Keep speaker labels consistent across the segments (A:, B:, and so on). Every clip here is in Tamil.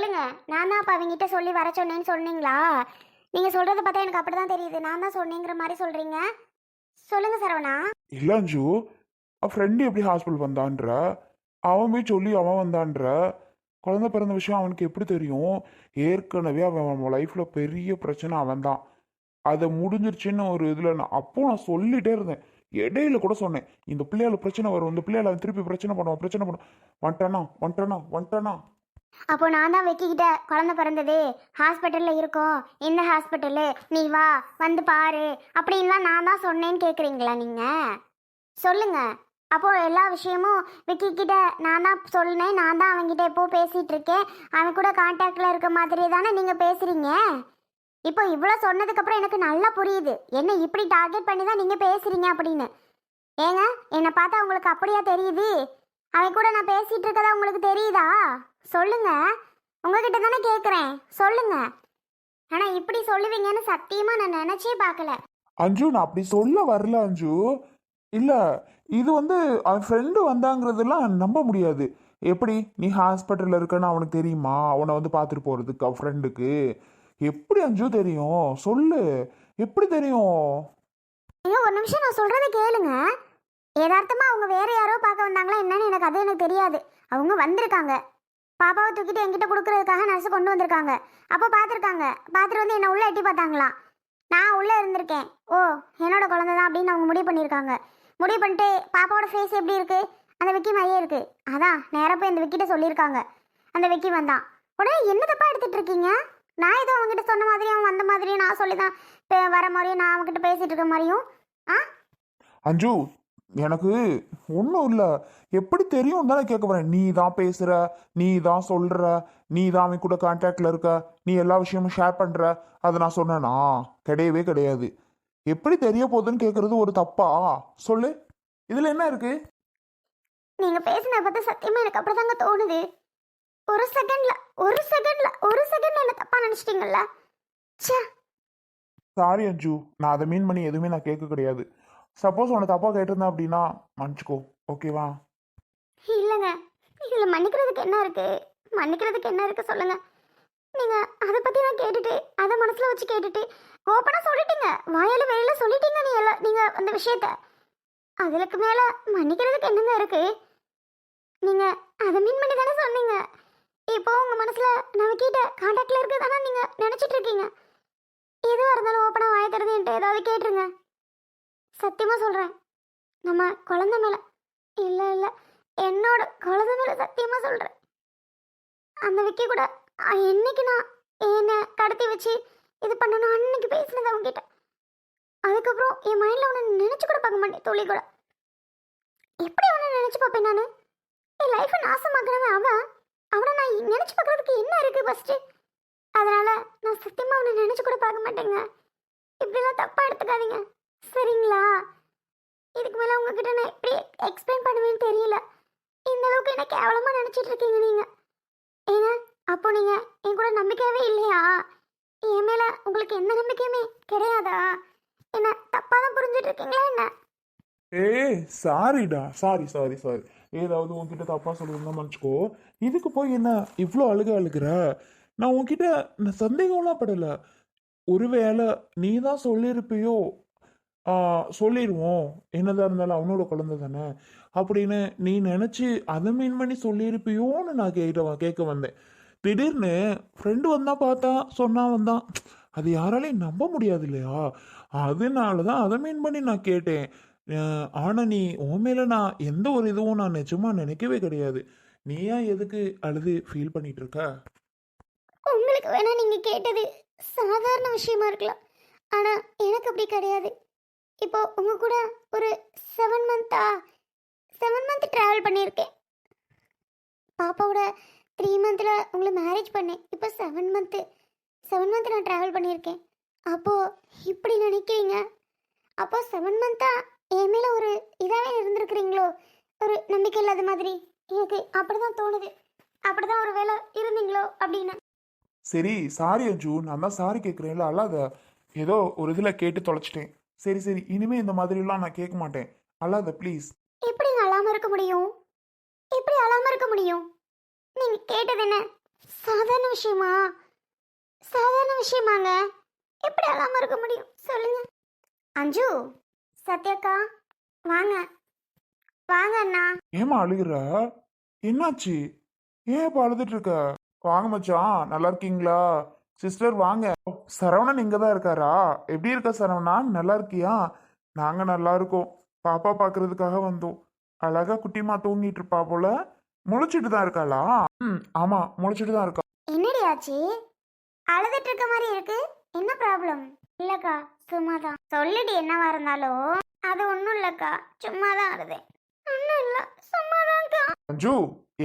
A: சொல்லுங்க. நான் தான் அப்போ அவங்ககிட்ட சொல்லி வர சொன்னேன்னு சொன்னீங்களா? நீங்கள் சொல்கிறத பார்த்தா எனக்கு அப்படி தான் தெரியுது. நான் தான் சொன்னேங்கிற மாதிரி சொல்கிறீங்க சொல்லுங்க சரவணா.
B: இல்ல அஞ்சு ஃப்ரெண்டு எப்படி ஹாஸ்பிட்டல் வந்தான்ற? அவன் போய் சொல்லி அவன் வந்தான்ற? குழந்தை பிறந்த விஷயம் அவனுக்கு எப்படி தெரியும்? ஏற்கனவே அவன் லைஃப்ல பெரிய பிரச்சனை அவன் தான் அதை முடிஞ்சிருச்சுன்னு ஒரு இதில் நான் அப்போ நான் சொல்லிட்டே இருந்தேன். இடையில கூட சொன்னேன் இந்த பிள்ளையால பிரச்சனை வரும் இந்த பிள்ளையால திருப்பி பிரச்சனை பண்ணுவான் பிரச்சனை பண்ணுவான். வந்துட்டானா? வந்துட்டானா? வந்துட்டானா?
A: அப்போ நான் தான் வெக்கிக்கிட்ட குழந்தை பிறந்தது. ஹாஸ்பிட்டலில் இருக்கோம். இந்த ஹாஸ்பிட்டலு நீ வா வந்து பாரு. அப்படின்லாம் நான் தான் சொன்னேன்னு கேட்குறீங்களா நீங்கள் சொல்லுங்கள் அப்போ எல்லா விஷயமும் விக்கிக்கிட்ட நான் தான் சொன்னேன். நான் தான் அவன்கிட்ட எப்போ பேசிகிட்டு இருக்கேன். அவன் கூட கான்டாக்டில் இருக்க மாதிரி தானே நீங்கள் பேசுகிறீங்க இப்போ இவ்வளோ சொன்னதுக்கப்புறம் எனக்கு நல்லா புரியுது. என்ன இப்படி டார்கெட் பண்ணி தான் நீங்கள் பேசுகிறீங்க அப்படின்னு. ஏங்க என்னை பார்த்தா உங்களுக்கு அப்படியா தெரியுது? அவன் கூட நான் பேசிட்டு இருக்கதா உங்களுக்கு தெரியுதா? சொல்லுங்க. உங்ககிட்ட தானே கேட்குறேன் சொல்லுங்க. ஆனா இப்படி சொல்லுவீங்கன்னு சத்தியமா நான் நினைச்சே பார்க்கல.
B: அஞ்சு நான் அப்படி சொல்ல வரல அஞ்சு. இல்ல இது வந்து அவன் ஃப்ரெண்டு வந்தாங்கிறதெல்லாம் நம்ப முடியாது. எப்படி? நீ ஹாஸ்பிட்டல்ல இருக்கன்னு அவனுக்கு தெரியுமா? அவனை வந்து பார்த்துட்டு போறதுக்கு அவன் ஃப்ரெண்டுக்கு எப்படி அஞ்சு தெரியும்? சொல்லு. எப்படி தெரியும்?
A: ஐயோ ஒரு நிமிஷம் நான் சொல்றத கேளுங்க. யதார்த்தமா அவங்க வேற யாரோ பார்க்க வந்தாங்களா என்னன்னு எனக்கு அது எனக்கு தெரியாது. அவங்க வந்திருக்காங்க. பாப்பாவை தூக்கிட்டு என்கிட்ட கொடுக்கறதுக்காக நர்ஸ் கொண்டு வந்திருக்காங்க. அப்போ பார்த்துருக்காங்க. பார்த்துட்டு வந்து என்னை உள்ள எட்டி பார்த்தாங்களாம் நான் உள்ளே இருந்திருக்கேன். ஓ என்னோட குழந்தை தான் அப்படின்னு அவங்க முடிவு பண்ணியிருக்காங்க. முடிவு பண்ணிட்டு பாப்பாவோட ஃபேஸ் எப்படி இருக்கு? அந்த விக்கி மாதிரியே இருக்கு. அதான் நேராக போய் அந்த விக்கிட்ட சொல்லியிருக்காங்க. அந்த விக்கி வந்தான். உடனே என்ன தப்பா எடுத்துட்டு இருக்கீங்க? நான் ஏதோ அவங்ககிட்ட சொன்ன மாதிரியும் அவன் வந்த மாதிரியும் நான் சொல்லி தான் பே- வர மாதிரியும் நான் அவங்ககிட்ட பேசிட்டு இருக்க மாதிரியும். ஆ?
B: அஞ்சு எனக்கு ஒன்றும் இல்லை. எப்படி தெரியும் தானே கேட்க போறேன். நீ தான் பேசுற நீ தான் சொல்ற நீ தான் அவன் கூட கான்டாக்ட்ல இருக்க நீ எல்லா விஷயமும் ஷேர் பண்ற. அதை நான் சொன்னேனா? கிடையவே கிடையாது. எப்படி தெரிய போகுதுன்னு கேட்கறது ஒரு தப்பா? சொல்லு. இதுல என்ன இருக்கு?
A: நீங்க பேசின பார்த்து சத்தியமா எனக்கு அப்படிதாங்க தோணுது. ஒரு செகண்ட்ல ஒரு செகண்ட்ல ஒரு செகண்ட்ல என்ன தப்பா நினைச்சிட்டீங்கல்ல? ச்சே.
B: சாரி அஞ்சு. நான் அதை மீன் பண்ணி எதுவுமே நான் கேட்க கிடையாது. சப்போஸ் உன்னை தப்பா கேட்டிருந்தேன் அப்படின்னா மன்னிச்சுக்கோ. ஓகேவா
A: இல்லைங்க. இதுல மன்னிக்கிறதுக்கு என்ன இருக்கு? மன்னிக்கிறதுக்கு என்ன இருக்கு சொல்லுங்க. நீங்க அதை பத்தி நான் கேட்டுட்டு அதை மனசுல வச்சு கேட்டுட்டு ஓப்பனா சொல்லிட்டீங்க. வாயால வெளியில சொல்லிட்டீங்க நீ எல்லாம் நீங்க அந்த விஷயத்த. அதுக்கு மேல மன்னிக்கிறதுக்கு என்னங்க இருக்கு? நீங்க அதை மீன் பண்ணி தானே சொன்னீங்க. இப்போ உங்க மனசுல நம்ம கிட்ட கான்டாக்ட்ல இருக்கு தானே நீங்க நினைச்சிட்டு இருக்கீங்க. எதுவாக இருந்தாலும் ஓப்பனாக வாய திறந்து என்கிட்ட ஏதாவது கேட்டுருங்க. சத்தியமாக சொல்கிறேன் நம்ம குழந்தை மேலே இல்லை இல்லை என்னோட குழந்த மேலே சத்தியமாக சொல்கிறேன் அந்த விக்கி கூட என்னைக்கு நான் என்னை கடத்தி வச்சு இது பண்ணணும் அன்னைக்கு பேசினது அவங்ககிட்ட அதுக்கப்புறம் என் மைண்டில் அவனை நினச்சி கூட பார்க்க மாட்டேன் துளி கூட. எப்படி அவனை நினச்சி பார்ப்பேன் நான்? என் லைஃப்பை நாசமாக்குறவன் அவன். அவனை நான் நினச்சி பார்க்குறதுக்கு என்ன இருக்குது ஃபஸ்ட்டு அதனால் நான் சத்தியமாக அவனை நினச்சி கூட பார்க்க மாட்டேங்க. இப்படிலாம் தப்பாக எடுத்துக்காதீங்க. சரிங்களா? இதுக்கு மேலே உங்ககிட்ட நான் எப்படி எக்ஸ்பிளைன் பண்ணுவேன்னு தெரியல. இந்த அளவுக்கு என்ன கேவலமாக நினச்சிட்டு இருக்கீங்க நீங்கள் ஏங்க அப்போ நீங்கள் என் கூட நம்பிக்கையாகவே இல்லையா? என் மேலே உங்களுக்கு எந்த நம்பிக்கையுமே கிடையாதா? என்ன தப்பாக தான் புரிஞ்சுட்டு இருக்கீங்களா என்ன?
B: ஏய் சாரிடா. Sorry sorry sorry. ஏதாவது உன்கிட்ட தப்பாக சொல்லியிருந்தா மன்னிச்சுக்கோ. இதுக்கு போய் என்ன இவ்வளோ அழுக அழுகிற? நான் உன்கிட்ட நான் சந்தேகம்லாம் படலை. ஒருவேளை நீ தான் சொல்லியிருப்பியோ? சொல்லிடுவோம் என்னதான் இருந்தாலும் அவனோட குழந்தை தானே? அப்படின்னு நீ நினச்சி அதை மீன் பண்ணி சொல்லியிருப்பியோன்னு நான் கேட்ட கேட்க வந்தேன். திடீர்னு ஃப்ரெண்டு வந்தா பார்த்தா சொன்னா வந்தான் அது யாராலையும் நம்ப முடியாது இல்லையா? அதனால தான் அதை மீன் பண்ணி நான் கேட்டேன். ஆனால் நீ உன் மேலே நான் எந்த ஒரு இதுவும் நான் நிஜமாக நினைக்கவே கிடையாது. நீ ஏன் எதுக்கு அழுது ஃபீல் பண்ணிட்டு இருக்க?
A: உங்களுக்கு வேணா நீங்க கேட்டது சாதாரண விஷயமா இருக்கலாம். ஆனா எனக்கு அப்படி கிடையாது. இப்போ உங்க கூட ஒரு செவன் மந்த்தா செவன் மந்த் ட்ராவல் பண்ணியிருக்கேன். பாப்பாவோட த்ரீ மந்த்தில் உங்களை மேரேஜ் பண்ணேன். இப்போ செவன் மந்த்து செவன் மந்த் நான் ட்ராவல் பண்ணியிருக்கேன். அப்போது இப்படி நினைக்கிறீங்க? அப்போ செவன் மந்த்தா என் மேலே ஒரு இதாகவே இருந்திருக்கிறீங்களோ? ஒரு நம்பிக்கை இல்லாத மாதிரி. எனக்கு அப்படி தான் தோணுது. அப்படி தான் ஒரு வேலை இருந்தீங்களோ அப்படின்னு.
B: சரி சாரி அஞ்சு. நான் தான் சாரி கேட்குறேன்ல அல்லாத ஏதோ ஒரு இதில் கேட்டு தொலைச்சிட்டேன். சரி சரி. இனிமே இந்த மாதிரிலாம் நான் கேட்க மாட்டேன். அல்லாத ப்ளீஸ்
A: எப்படிங்க அழாம இருக்க முடியும்? எப்படி அழாம இருக்க முடியும்? நீங்க கேட்டது என்ன? சாதாரண விஷயமா? சாதாரண விஷயமாங்க. எப்படி அழாம இருக்க முடியும்? சொல்லுங்க. அஞ்சு சத்யாக்கா வாங்க. வாங்க அண்ணா.
B: ஏமா அழுகுற? என்னாச்சு? ஏன் இப்ப அழுதுட்டு இருக்க? வாங்க மச்சான். நல்லா இருக்கீங்களா? சிஸ்டர் வாங்க. சரவணன் இங்க தான் இருக்காரா? எப்படி இருக்க சரவணா? நல்லா இருக்கியா? நாங்க நல்லா இருக்கோம். பாப்பா பாக்குறதுக்காக வந்தோம். அழகா குட்டிமா தூங்கிட்டு இருப்பா போல. முழிச்சிட்டு தான் இருக்காளா? ம் ஆமா முழிச்சிட்டு தான் இருக்கா.
A: என்னடி ஆச்சு? அழுதுட்டு இருக்க மாதிரி இருக்கு. என்ன ப்ராப்ளம்? இல்லக்கா சும்மா தான் சொல்லுடி என்னவா இருந்தாலும். அது ஒன்றும் இல்லக்கா சும்மா தான் அழுது ஒன்றும் இல்லை சும்மா தான்க்கா
B: அஞ்சு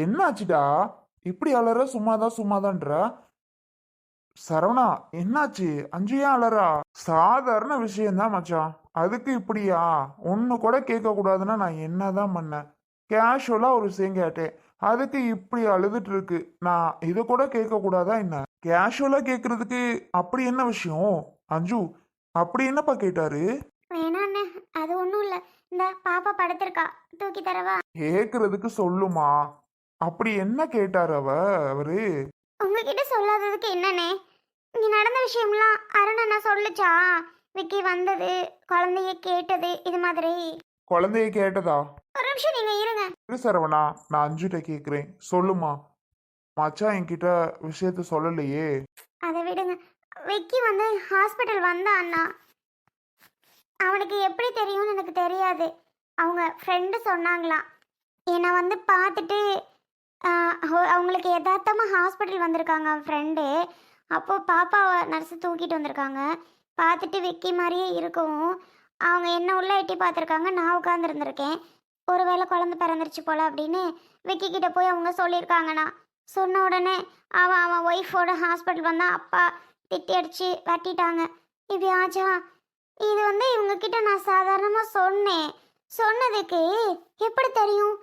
B: என்னாச்சுடா? இப்படி அலற சும்மாதான் சும்மாதான்ற? சரவணா என்னாச்சு? அஞ்சு ஏன் அலறா? சாதாரண விஷயம்தான் மச்சான். அதுக்கு இப்படியா? ஒன்னு கூட கேட்க கூடாதுன்னா நான் என்னதான் பண்ணேன்? கேஷுவலா ஒரு விஷயம் கேட்டேன். அதுக்கு இப்படி அழுதுட்டு இருக்கு நான் இதை கூட கேட்க கூடாதா என்ன? கேஷுவலா கேட்கறதுக்கு அப்படி என்ன விஷயம்? அஞ்சு அப்படி என்னப்பா கேட்டாரு?
A: வேணாண்ணே அது ஒன்றும் இல்லை. இந்த பாப்பா படுத்திருக்கா. தூக்கி தரவா?
B: கேக்குறதுக்கு சொல்லுமா. அப்படி என்ன கேட்டாரு அவ அவரு?
A: உங்ககிட்ட சொல்லாததுக்கு என்னண்ணே? இங்க நடந்த விஷயம்லாம் அருண் அண்ணா சொல்லுச்சா? விக்கி வந்தது குழந்தைய கேட்டது இது மாதிரி.
B: குழந்தைய கேட்டதா?
A: ஒரு நிமிஷம் நீங்க இருங்க.
B: இரு சரவணா நான் அஞ்சுட்ட கேக்குறேன். சொல்லுமா. மச்சான் என்கிட்ட விஷயத்த சொல்லலையே.
A: அதை விடுங்க. விக்கி வந்து ஹாஸ்பிட்டல் வந்தா அண்ணா. அவனுக்கு எப்படி தெரியும்னு எனக்கு தெரியாது. அவங்க ஃப்ரெண்டு சொன்னாங்களாம். என்னை வந்து பார்த்துட்டு அவங்களுக்கு யதார்த்தமாக ஹாஸ்பிட்டல் வந்திருக்காங்க அவன் ஃப்ரெண்டு அப்போது பாப்பாவை நர்ஸு தூக்கிட்டு வந்திருக்காங்க. பார்த்துட்டு விக்கி மாதிரியே இருக்கவும் அவங்க என்ன உள்ள எட்டி பார்த்துருக்காங்க நான் உட்காந்துருந்துருக்கேன் ஒருவேளை குழந்தை பிறந்துருச்சு போல அப்படின்னு விக்கி கிட்ட போய் அவங்க சொல்லியிருக்காங்கண்ணா. சொன்ன உடனே அவன் அவன் ஒய்ஃபோட ஹாஸ்பிட்டல் வந்தான் அப்பா திட்டி அடித்து வெட்டிட்டாங்க இப்படி ஆச்சா? இது வந்து இவங்க கிட்ட நான் சாதாரணமாக சொன்னேன். சொன்னதுக்கு எப்படி தெரியும்?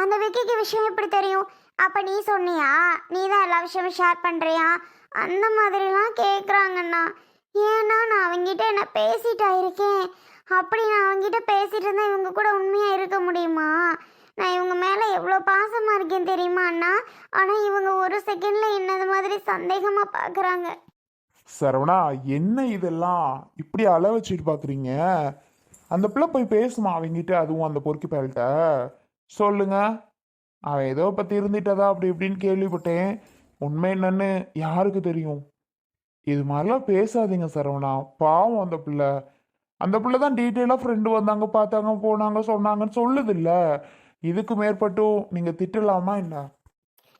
A: அந்த விக்கிக்கு விஷயம் எப்படி தெரியும்? அப்போ நீ சொன்னியா? நீ தான் எல்லா விஷயமும் ஷேர் பண்ணுறியா அந்த மாதிரிலாம் கேட்குறாங்கண்ணா ஏன்னா நான் அவங்ககிட்ட என்ன பேசிட்டா இருக்கேன்? அப்படி நான் அவங்ககிட்ட பேசிட்டு இருந்தால் இவங்க கூட உண்மையாக இருக்க முடியுமா? நான் இவங்க மேலே எவ்வளோ பாசமாக இருக்கேன் தெரியுமா அண்ணா? ஆனால் இவங்க ஒரு செகண்டில் என்னது மாதிரி சந்தேகமாக பார்க்குறாங்க
B: சரவணா என்ன இதெல்லாம்? இப்படி அள வச்சுட்டு பார்க்குறீங்க அந்த பிள்ளை போய் பேசுமா அவங்ககிட்ட அதுவும் அந்த பொறுக்கி பயல்கிட்ட. சொல்லுங்க. அவன் ஏதோ பத்தி இருந்துட்டதா அப்படி இப்படின்னு கேள்விப்பட்டேன். உண்மை என்னன்னு யாருக்கு தெரியும்? இது மாதிரிலாம் பேசாதீங்க சரவணா. பாவம் அந்த பிள்ளை. அந்த பிள்ளை தான் டீட்டெயிலாக ஃப்ரெண்டு வந்தாங்க பார்த்தாங்க போனாங்க சொன்னாங்கன்னு சொல்லுது இல்ல இதுக்கு மேற்பட்டும் நீங்க திட்டலாமா என்ன?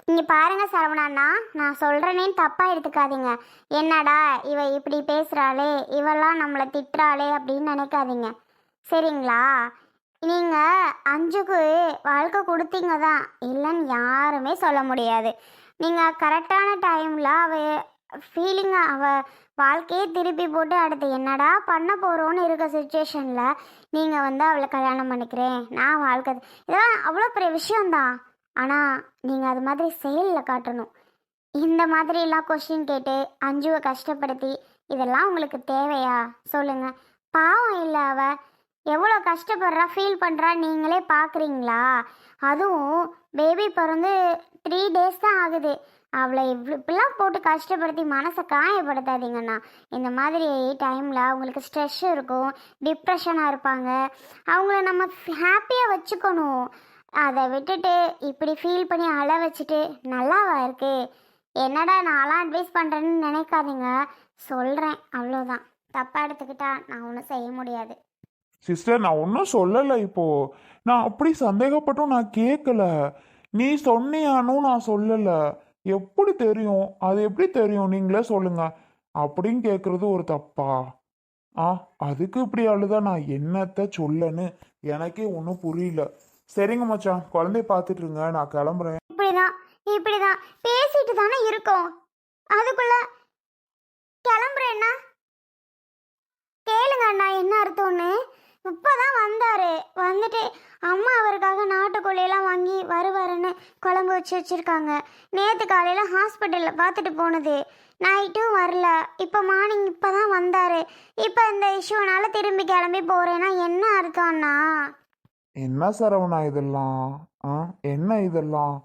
A: இங்க பாருங்க சரவணாண்ணா நான் சொல்றேனேன்னு தப்பா எடுத்துக்காதீங்க. என்னடா இவ இப்படி பேசுறாளே இவெல்லாம் நம்மளை திட்டுறாளே அப்படின்னு நினைக்காதீங்க. சரிங்களா? நீங்க அஞ்சுக்கு வாழ்க்கை கொடுத்தீங்க தான் இல்லைன்னு யாருமே சொல்ல முடியாது. நீங்க கரெக்டான டைம்ல அவ ஃபீலிங் அவ வாழ்க்கையே திருப்பி போட்டு அடுத்து என்னடா பண்ண போகிறோன்னு இருக்க சுச்சுவேஷனில் நீங்கள் வந்து அவளை கல்யாணம் பண்ணிக்கிறேன். நான் வாழ்க்கை இதெல்லாம் அவ்வளோ பெரிய விஷயம்தான். ஆனால் நீங்கள் அது மாதிரி செயலில் காட்டணும். இந்த மாதிரிலாம் கொஷின் கேட்டு அஞ்சுவை கஷ்டப்படுத்தி இதெல்லாம் உங்களுக்கு தேவையா? சொல்லுங்கள் பாவம் இல்லை அவள் எவ்வளோ கஷ்டப்படுறா ஃபீல் பண்ணுறா நீங்களே பார்க்குறீங்களா? அதுவும் பேபி பிறந்து த்ரீ டேஸ் தான் ஆகுது. அவளை இவ்வளோ இப்படிலாம் போட்டு கஷ்டப்படுத்தி மனசை காயப்படுத்தாதீங்கண்ணா. இந்த மாதிரி டைமில் அவங்களுக்கு ஸ்ட்ரெஸ் இருக்கும் டிப்ரெஷனாக இருப்பாங்க. அவங்கள நம்ம ஹாப்பியாக வச்சுக்கணும். அதை விட்டுட்டு இப்படி ஃபீல் பண்ணி அழ வச்சுட்டு நல்லாவா இருக்கு? என்னடா நான்லாம் அட்வைஸ் பண்ணுறேன்னு நினைக்காதீங்க. சொல்கிறேன் அவ்வளோதான். தப்பாக எடுத்துக்கிட்டா நான் ஒன்றும் செய்ய முடியாது.
B: சிஸ்டர் நான் ஒன்றும் சொல்லலை இப்போ. நான் அப்படி சந்தேகப்பட்டும் நான் கேட்கல நீ சொன்னியானும் நான் சொல்லலை. எப்படி தெரியும்? அது எப்படி தெரியும்? நீங்களே சொல்லுங்க. அப்படின்னு கேட்குறது ஒரு தப்பா? ஆ அதுக்கு இப்படி அழுதா நான் என்னத்த சொல்லன்னு எனக்கே ஒன்றும் புரியல. சரிங்க மச்சான் குழந்தைய பார்த்துட்டு இருங்க நான் கிளம்புறேன்.
A: இப்படிதான் இப்படிதான். பேசிட்டு தானே இருக்கோம். அதுக்குள்ள கிளம்புறேன்னா கேளுங்க அண்ணா என்ன அர்த்தம்னு? இப்போதான் வந்தாரு. வந்துட்டு அம்மா அவருக்காக நாட்டுக்கோழியெல்லாம் வாங்கி வருவாருன்னு குழம்பு வச்சு வச்சிருக்காங்க. நேற்று காலையில் ஹாஸ்பிட்டலில் பார்த்துட்டு போனது. நைட்டும் வரல. இப்போ மார்னிங் இப்போ தான் வந்தாரு. இப்போ இந்த இஷ்யூனால திரும்பி கிளம்பி போறேன்னா என்ன அர்த்தம் அண்ணா?
B: என்ன சரவணா இதெல்லாம்? ஆ என்ன இதெல்லாம்?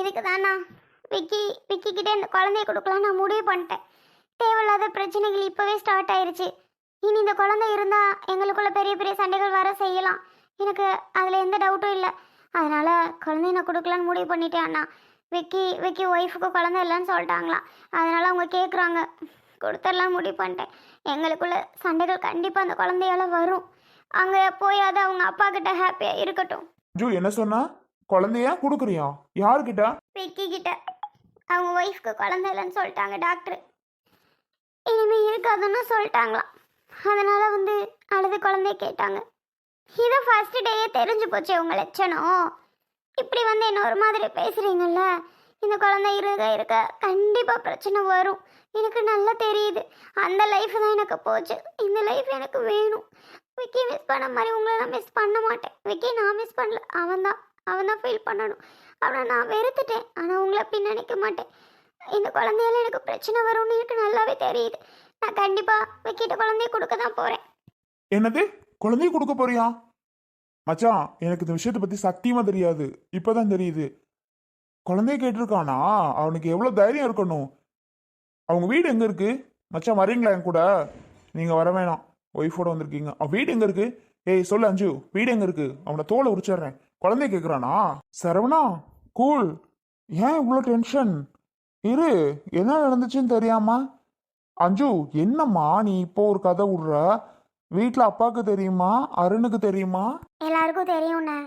A: இதுக்கு தானா விக்கி விக்கி கிட்ட இந்த குழந்தைய கொடுக்கலாம் நான் முடிவு பண்ணிட்டேன். தேவையில்லாத பிரச்சனைகள் இப்போவே ஸ்டார்ட் ஆயிருச்சு. இனி இந்த குழந்தை இருந்தால் எங்களுக்குள்ள பெரிய பெரிய சண்டைகள் வர செய்யலாம். எனக்கு அதில் எந்த டவுட்டும் இல்லை. அதனால குழந்தைய நான் கொடுக்கலான்னு முடிவு பண்ணிட்டேன் அண்ணா. விக்கி விக்கி ஒய்ஃபுக்கு குழந்தை இல்லைன்னு சொல்லிட்டாங்களாம் அதனால அவங்க கேட்குறாங்க கொடுத்துடலாம் முடிவு பண்ணிட்டேன். எங்களுக்குள்ள சண்டைகள் கண்டிப்பாக அந்த குழந்தையால வரும். அங்கே போயாவது அவங்க அப்பா கிட்ட ஹாப்பியாக இருக்கட்டும்.
B: அஞ்சு என்ன சொன்னா? குழந்தைய கொடுக்குறியா? யாருக்கிட்ட?
A: விக்கி கிட்ட. அவங்க ஒய்ஃப்க்கு குழந்தை இல்லைன்னு சொல்லிட்டாங்க டாக்டர் இனிமே இருக்காதுன்னு சொல்லிட்டாங்களாம். அதனால் வந்து அழுது குழந்தைய கேட்டாங்க. இது ஃபஸ்ட்டு டேயே தெரிஞ்சு போச்சு உங்க லட்சணம். இப்படி வந்து என்ன ஒரு மாதிரி பேசுகிறீங்கல்ல இந்த குழந்தை இருக்க இருக்க கண்டிப்பாக பிரச்சனை வரும். எனக்கு நல்லா தெரியுது. அந்த லைஃப் தான் எனக்கு போச்சு. இந்த லைஃப் எனக்கு வேணும். விக்கி மிஸ் பண்ண மாதிரி உங்களை நான் மிஸ் பண்ண மாட்டேன். விக்கி நான் மிஸ் பண்ணல. அவன் தான். அவன் தான் ஃபீல் பண்ணணும். அவனை நான் வெறுத்துட்டேன். ஆனால் உங்களை அப்படி நினைக்க மாட்டேன். இந்த குழந்தையால எனக்கு பிரச்சனை வரும்னு எனக்கு நல்லாவே தெரியுது. நான் கண்டிப்பா விக்கிட்ட குழந்தைய கொடுக்க தான் போறேன்.
B: என்னது? குழந்தைய கொடுக்க போறியா? மச்சான் எனக்கு இந்த விஷயத்தை பத்தி சத்தியமா தெரியாது. இப்பதான் தெரியுது. குழந்தைய கேட்டிருக்கானா? அவனுக்கு எவ்வளவு தைரியம் இருக்கணும்? அவங்க வீடு எங்க இருக்கு? மச்சான் வரீங்களா என் கூட? நீங்க வர வேணாம். ஒய்ஃபோட வந்திருக்கீங்க. அவன் வீடு எங்க இருக்கு? ஏய் சொல்லு அஞ்சு. வீடு எங்க இருக்கு? அவனை தோலை உரிச்சிடுறேன். குழந்தைய கேட்குறானா சரவணா கூல் ஏன் இவ்வளோ டென்ஷன் இரு. என்ன நடந்துச்சுன்னு தெரியாமா? அஞ்சு என்னம்மா நீ இப்போ ஒரு கதை விடுற? வீட்டில் அப்பாவுக்கு தெரியுமா? அருணுக்கு தெரியுமா?
A: எல்லாருக்கும் தெரியும்ண்ணே.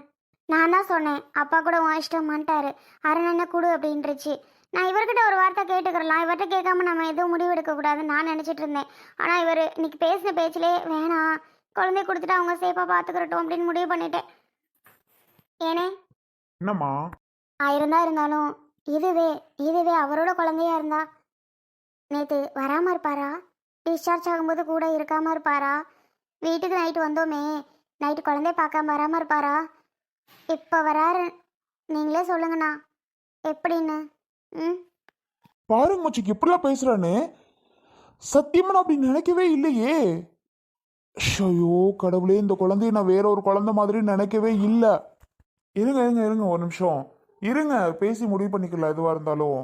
A: நான் தான் சொன்னேன். அப்பா கூட உன் இஷ்டமான்ட்டாரு அரண் என்ன கொடு அப்படின்றுச்சு. நான் இவர்கிட்ட ஒரு வார்த்தை கேட்டுக்கிறலாம். இவர்கிட்ட கேட்காம நம்ம எதுவும் முடிவு எடுக்கக்கூடாதுன்னு நான் நினச்சிட்டு இருந்தேன். ஆனால் இவர் இன்னைக்கு பேசின பேச்சிலே வேணாம். குழந்தைய கொடுத்துட்டு அவங்க சேஃபாக பார்த்துக்கிறட்டும் அப்படின்னு முடிவு பண்ணிட்டேன். ஏனே?
B: என்னம்மா?
A: ஆயிருந்தா இருந்தாலும் இதுவே இதுவே அவரோட குழந்தையா இருந்தா நேற்று வராமல் இருப்பாரா? டிஸ்சார்ஜ் ஆகும்போது கூட இருக்காமல் இருப்பாரா? வீட்டுக்கு நைட்டு வந்தோமே நைட்டு குழந்தைய பார்க்காம வராமல் இருப்பாரா? இப்போ வராரு. நீங்களே சொல்லுங்கண்ணா. எப்படின்னு? ம்?
B: பாருங்க மச்சிக்கு எப்படிலாம் பேசுகிறான்னு சத்தியமா நான் அப்படி நினைக்கவே இல்லையே. ஷையோ கடவுளே இந்த குழந்தைய நான் வேற ஒரு குழந்தை மாதிரி நினைக்கவே இல்லை. இருங்க இருங்க இருங்க ஒரு நிமிஷம். இருங்க பேசி முடிவு பண்ணிக்கலாம் எதுவாக இருந்தாலும்.